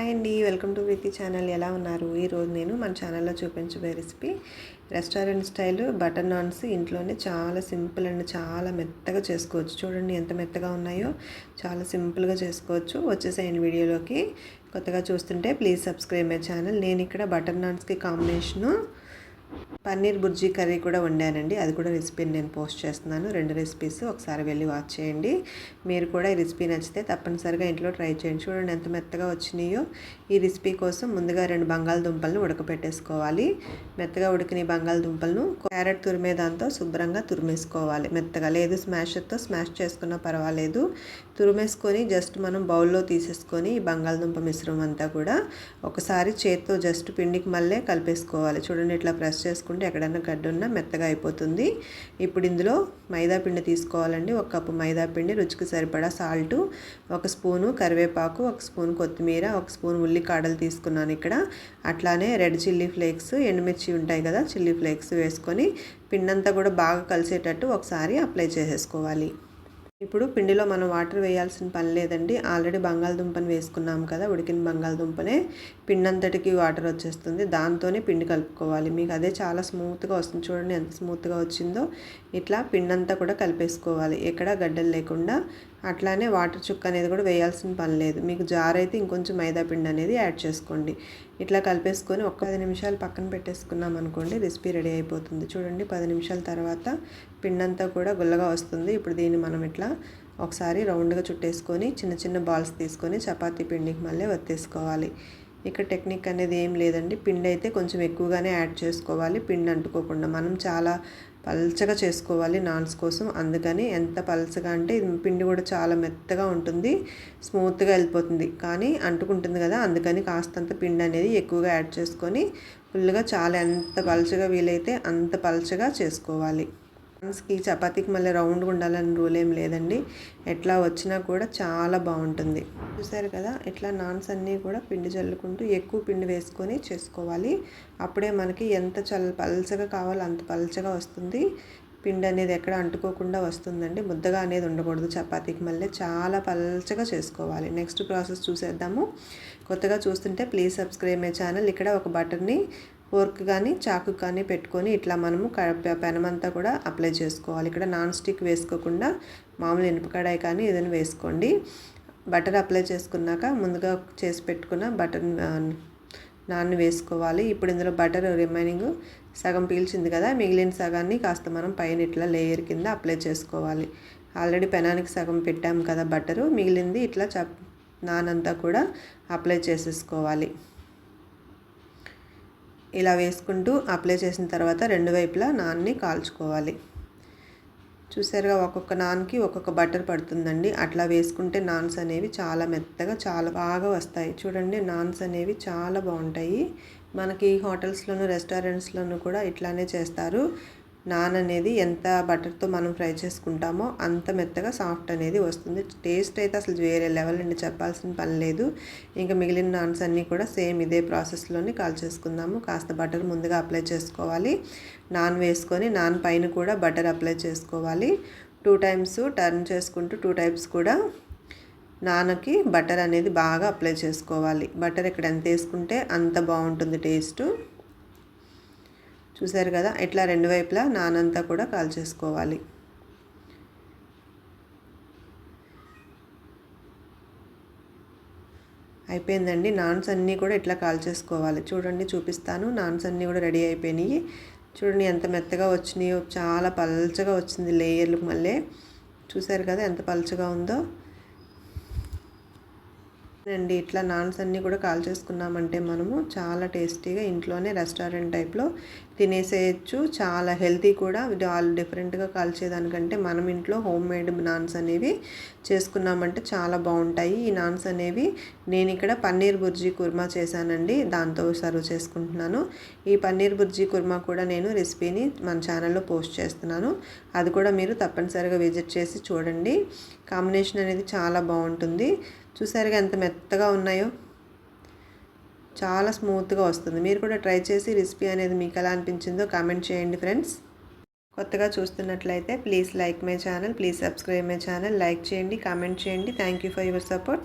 Hi అండి welcome to Preethi channel. ఎలా ఉన్నారు? ఈరోజు నేను మన ఛానల్లో చూపించబోయే recipe restaurant style butter naans. ఇంట్లోనే చాలా సింపుల్ అండ్ చాలా మెత్తగా చేసుకోవచ్చు. చూడండి ఎంత మెత్తగా ఉన్నాయో. చాలా సింపుల్గా చేసుకోవచ్చు. వచ్చేసేయండి వీడియోలోకి. కొత్తగా చూస్తుంటే ప్లీజ్ సబ్స్క్రైబ్ మై ఛానల్. నేను ఇక్కడ బటర్ నాన్స్కి కాంబినేషను పన్నీర్ బుర్జీ కర్రీ కూడా వండానండి. అది కూడా రెసిపీని నేను పోస్ట్ చేస్తున్నాను. రెండు రెసిపీస్ ఒకసారి వెళ్ళి వాచ్ చేయండి. మీరు కూడా ఈ రెసిపీ నచ్చితే తప్పనిసరిగా ఇంట్లో ట్రై చేయండి. చూడండి ఎంత మెత్తగా వచ్చినాయో. ఈ రెసిపీ కోసం ముందుగా రెండు బంగాళదుంపలను ఉడకపెట్టేసుకోవాలి. మెత్తగా ఉడికిన బంగాళదుంపలను క్యారెట్ తురిమే దాంతో శుభ్రంగా తురిమేసుకోవాలి. మెత్తగా లేదు స్మాషర్తో స్మాష్ చేసుకున్నా పర్వాలేదు. తురిమేసుకొని జస్ట్ మనం బౌల్లో తీసేసుకొని ఈ బంగాళదుంప మిశ్రమం అంతా కూడా ఒకసారి చేత్తో జస్ట్ పిండికి మళ్ళీ కలిపేసుకోవాలి. చూడండి ఇట్లా ప్రెస్ చేసుకుంటే ఎక్కడైనా గడ్డ ఉన్నా మెత్తగా అయిపోతుంది. ఇప్పుడు ఇందులో మైదా పిండి తీసుకోవాలండి. ఒక కప్పు మైదా పిండి రుచికి సరిపడా సాల్టు ఒక స్పూను కరివేపాకు ఒక స్పూన్ కొత్తిమీర ఒక స్పూన్ ఉల్లికాడలు తీసుకున్నాను ఇక్కడ. అట్లానే రెడ్ చిల్లీ ఫ్లేక్స్ ఎండుమిర్చి ఉంటాయి కదా చిల్లీ ఫ్లేక్స్ వేసుకొని పిండంతా కూడా బాగా కలిసేటట్టు ఒకసారి అప్లై చేసేసుకోవాలి. ఇప్పుడు పిండిలో మనం వాటర్ వేయాల్సిన పని లేదండి. ఆల్రెడీ బంగాళదుంపని వేసుకున్నాం కదా ఉడికిన బంగాళదుంపనే పిండంతటికి వాటర్ వచ్చేస్తుంది. దాంతోనే పిండి కలుపుకోవాలి. మీకు అదే చాలా స్మూత్గా వస్తుంది చూడండి ఎంత స్మూత్గా వచ్చిందో. ఇట్లా పిండంతా కూడా కలిపేసుకోవాలి. ఎక్కడ గడ్డలు లేకుండా అట్లానే వాటర్ చుక్క అనేది కూడా వేయాల్సిన పని లేదు. మీకు జార్ అయితే ఇంకొంచెం మైదా పిండి అనేది యాడ్ చేసుకోండి. ఇట్లా కలిపేసుకొని ఒక పది నిమిషాలు పక్కన పెట్టేసుకున్నాం అనుకోండి రెసిపీ రెడీ అయిపోతుంది. చూడండి పది నిమిషాల తర్వాత పిండంతా కూడా గుల్లగా వస్తుంది. ఇప్పుడు దీన్ని మనం ఇట్లా ఒకసారి రౌండ్గా చుట్టేసుకొని చిన్న చిన్న బాల్స్ తీసుకొని చపాతీ పిండికి మళ్ళీ వత్తేసుకోవాలి. ఇక్కడ టెక్నిక్ అనేది ఏం లేదండి. పిండి అయితే కొంచెం ఎక్కువగానే యాడ్ చేసుకోవాలి. పిండి అంటుకోకుండా. మనం చాలా పల్చగా చేసుకోవాలి నాన్స్ కోసం. అందుకని ఎంత పల్చగా అంటే పిండి కూడా చాలా మెత్తగా ఉంటుంది స్మూత్గా వెళ్ళిపోతుంది. కానీ అంటుకుంటుంది కదా అందుకని కాస్తంత పిండి అనేది ఎక్కువగా యాడ్ చేసుకొని ఫుల్గా చాలా ఎంత పల్చగా వీలైతే అంత పల్చగా చేసుకోవాలి. నాన్స్కి చపాతీకి మళ్ళీ రౌండ్గా ఉండాలని రూల్ ఏం లేదండి. ఎట్లా వచ్చినా కూడా చాలా బాగుంటుంది. చూసారు కదా ఇట్లా నాన్స్ అన్నీ కూడా పిండి చల్లుకుంటూ ఎక్కువ పిండి వేసుకొని చేసుకోవాలి. అప్పుడే మనకి ఎంత చల్ పల్చగా కావాలో అంత పల్చగా వస్తుంది. పిండి అనేది ఎక్కడ అంటుకోకుండా వస్తుందండి. ముద్దగా అనేది ఉండకూడదు చపాతీకి మళ్ళీ. చాలా పల్చగా చేసుకోవాలి. నెక్స్ట్ ప్రాసెస్ చూసేద్దాము. కొత్తగా చూస్తుంటే ప్లీజ్ సబ్స్క్రైబ్ మై ఛానల్. ఇక్కడ ఒక బటర్ని ఫోర్క్ కానీ చాకు కానీ పెట్టుకొని ఇట్లా మనము పెనమంతా కూడా అప్లై చేసుకోవాలి. ఇక్కడ నాన్ స్టిక్ వేసుకోకుండా మామూలు ఇనుపకడాయి కానీ ఏదైనా వేసుకోండి. బటర్ అప్లై చేసుకున్నాక ముందుగా చేసి పెట్టుకున్న బటర్ నాన్ వేసుకోవాలి. ఇప్పుడు ఇందులో బటర్ రిమైనింగ్ సగం పీల్చింది కదా మిగిలిన సగాన్ని కాస్త మనం పైన ఇట్లా లేయర్ కింద అప్లై చేసుకోవాలి. ఆల్రెడీ పెనానికి సగం పెట్టాము కదా బటరు మిగిలింది ఇట్లా చప్ నానంతా కూడా అప్లై చేసేసుకోవాలి. ఇలా వేసుకుంటూ అప్లై చేసిన తర్వాత రెండు వైపులా నాన్ని కాల్చుకోవాలి. చూసారుగా ఒక్కొక్క నాన్కి ఒక్కొక్క బటర్ పడుతుందండి. అట్లా వేసుకుంటే నాన్స్ అనేవి చాలా మెత్తగా చాలా బాగా వస్తాయి. చూడండి నాన్స్ అనేవి చాలా బాగుంటాయి. మనకి హోటల్స్లోను రెస్టారెంట్స్లోనూ కూడా ఇట్లానే చేస్తారు. నాన్ అనేది ఎంత బటర్తో మనం ఫ్రై చేసుకుంటామో అంత మెత్తగా సాఫ్ట్ అనేది వస్తుంది. టేస్ట్ అయితే అసలు వేరే లెవెల్ అండి చెప్పాల్సిన పని లేదు. ఇంకా మిగిలిన నాన్స్ అన్నీ కూడా సేమ్ ఇదే ప్రాసెస్లోనే కాల్ చేసుకుందాము. కాస్త బటర్ ముందుగా అప్లై చేసుకోవాలి. నాన్ వేసుకొని నాన్ పైన కూడా బటర్ అప్లై చేసుకోవాలి. టూ టైమ్స్ టర్న్ చేసుకుంటూ టూ టైప్స్ కూడా నానకి బటర్ అనేది బాగా అప్లై చేసుకోవాలి. బటర్ ఇక్కడ ఎంత వేసుకుంటే అంత బాగుంటుంది టేస్టు. చూసారు కదా ఇట్లా రెండు వైపులా నానంతా కూడా కాల్చేసుకోవాలి అయిపోయిందండి నాన్స్ అన్నీ కూడా ఇట్లా కాల్చేసుకోవాలి చూడండి చూపిస్తాను. నాన్స్ అన్నీ కూడా రెడీ అయిపోయినాయి. చూడండి ఎంత మెత్తగా వచ్చినాయో చాలా పల్చగా వచ్చింది లేయర్లు మళ్ళీ. చూసారు కదా ఎంత పల్చగా ఉందో. అండి ఇట్లా నాన్స్ అన్నీ కూడా కాల్ చేసుకున్నామంటే మనము చాలా టేస్టీగా ఇంట్లోనే రెస్టారెంట్ టైప్లో తినేసేయచ్చు. చాలా హెల్తీ కూడా. వాళ్ళు డిఫరెంట్గా కాల్చేదానికంటే మనం ఇంట్లో హోమ్ మేడ్ నాన్స్ అనేవి చేసుకున్నామంటే చాలా బాగుంటాయి. ఈ నాన్స్ అనేవి నేను ఇక్కడ పన్నీర్ బుర్జీ కుర్మా చేశానండి. దాంతో సర్వ్ చేసుకుంటున్నాను. ఈ పన్నీర్ బుర్జీ కుర్మా కూడా నేను రెసిపీని మన ఛానల్లో పోస్ట్ చేస్తున్నాను. అది కూడా మీరు తప్పనిసరిగా విజిట్ చేసి చూడండి. కాంబినేషన్ అనేది చాలా బాగుంటుంది. చూసారుగా ఎంత మెత్తగా ఉన్నాయో. చాలా స్మూత్గా వస్తుంది. మీరు కూడా ట్రై చేసి రెసిపీ అనేది మీకు ఎలా అనిపించిందో కామెంట్ చేయండి ఫ్రెండ్స్. కొత్తగా చూస్తున్నట్లయితే please like my channel please subscribe my channel like చేయండి కామెంట్ చేయండి. Thank you for your support.